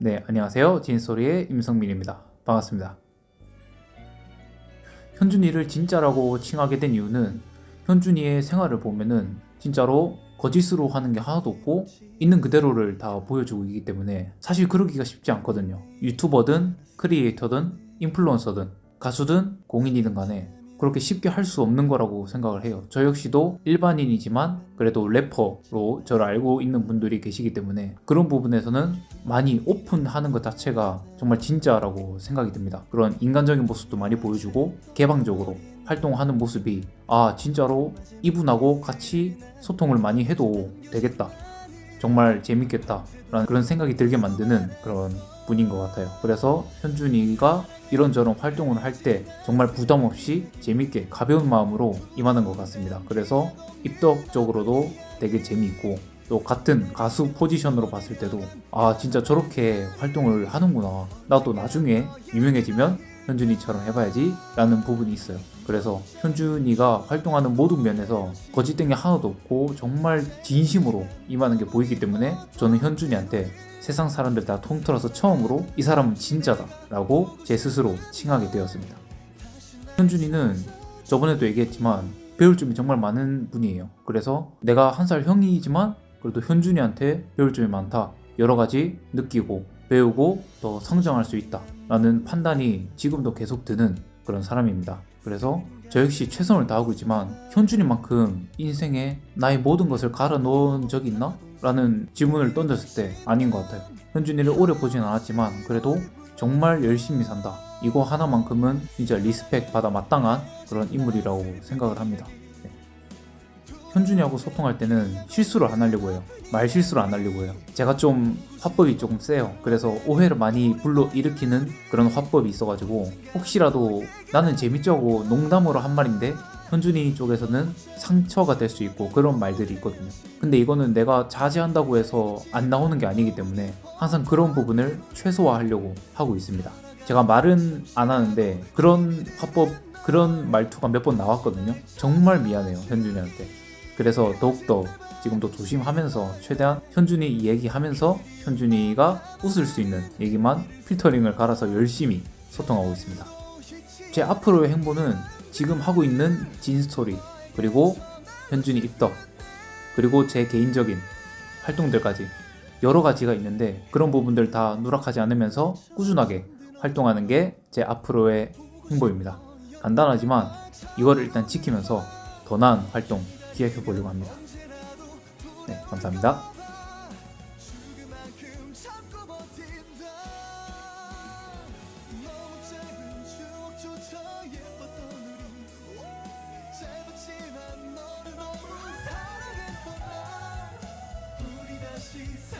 네, 안녕하세요. 진소리의 임성민입니다. 반갑습니다. 현준이를 진짜라고 칭하게 된 이유는 현준이의 생활을 보면은 진짜로 거짓으로 하는 게 하나도 없고 있는 그대로를 다 보여주고 있기 때문에 사실 그러기가 쉽지 않거든요. 유튜버든 크리에이터든 인플루언서든 가수든 공인이든 간에 그렇게 쉽게 할 수 없는 거라고 생각을 해요. 저 역시도 일반인이지만 그래도 래퍼로 저를 알고 있는 분들이 계시기 때문에 그런 부분에서는 많이 오픈하는 것 자체가 정말 진짜라고 생각이 듭니다. 그런 인간적인 모습도 많이 보여주고 개방적으로 활동하는 모습이 아 진짜로 이분하고 같이 소통을 많이 해도 되겠다. 정말 재밌겠다. 라는 그런 생각이 들게 만드는 그런 분인 것 같아요. 그래서 현준이가 이런저런 활동을 할 때 정말 부담 없이 재밌게 가벼운 마음으로 임하는 것 같습니다. 그래서 입덕적으로도 되게 재미있고 또 같은 가수 포지션으로 봤을 때도 아 진짜 저렇게 활동을 하는구나. 나도 나중에 유명해지면 현준이처럼 해봐야지 라는 부분이 있어요. 그래서 현준이가 활동하는 모든 면에서 거짓된 게 하나도 없고 정말 진심으로 임하는 게 보이기 때문에 저는 현준이한테 세상 사람들 다 통틀어서 처음으로 이 사람은 진짜다 라고 제 스스로 칭하게 되었습니다. 현준이는 저번에도 얘기했지만 배울 점이 정말 많은 분이에요. 그래서 내가 한 살 형이지만 그래도 현준이한테 배울 점이 많다. 여러 가지 느끼고 배우고 더 성장할 수 있다. 라는 판단이 지금도 계속 드는 그런 사람입니다. 그래서 저 역시 최선을 다하고 있지만 현준이만큼 인생에 나의 모든 것을 갈아 넣은 적이 있나? 라는 질문을 던졌을 때 아닌 것 같아요. 현준이를 오래 보진 않았지만 그래도 정말 열심히 산다. 이거 하나만큼은 진짜 리스펙 받아 마땅한 그런 인물이라고 생각을 합니다. 네. 현준이하고 소통할 때는 실수를 안 하려고 해요. 말 실수를 안 하려고 해요. 제가 좀 화법이 조금 세요. 그래서 오해를 많이 불러 일으키는 그런 화법이 있어가지고 혹시라도 나는 재밌자고 농담으로 한 말인데 현준이 쪽에서는 상처가 될 수 있고 그런 말들이 있거든요. 근데 이거는 내가 자제한다고 해서 안 나오는 게 아니기 때문에 항상 그런 부분을 최소화하려고 하고 있습니다. 제가 말은 안 하는데 그런 화법, 그런 말투가 몇 번 나왔거든요. 정말 미안해요, 현준이한테. 그래서 더욱더 지금도 조심하면서 최대한 현준이 얘기하면서 현준이가 웃을 수 있는 얘기만 필터링을 갈아서 열심히 소통하고 있습니다. 제 앞으로의 행보는 지금 하고 있는 진 스토리 그리고 현준이 입덕 그리고 제 개인적인 활동들까지 여러 가지가 있는데 그런 부분들 다 누락하지 않으면서 꾸준하게 활동하는 게 제 앞으로의 행보입니다. 간단하지만 이거를 일단 지키면서 더 나은 활동 기획해 보려고 합니다. 네, 감사합니다. she said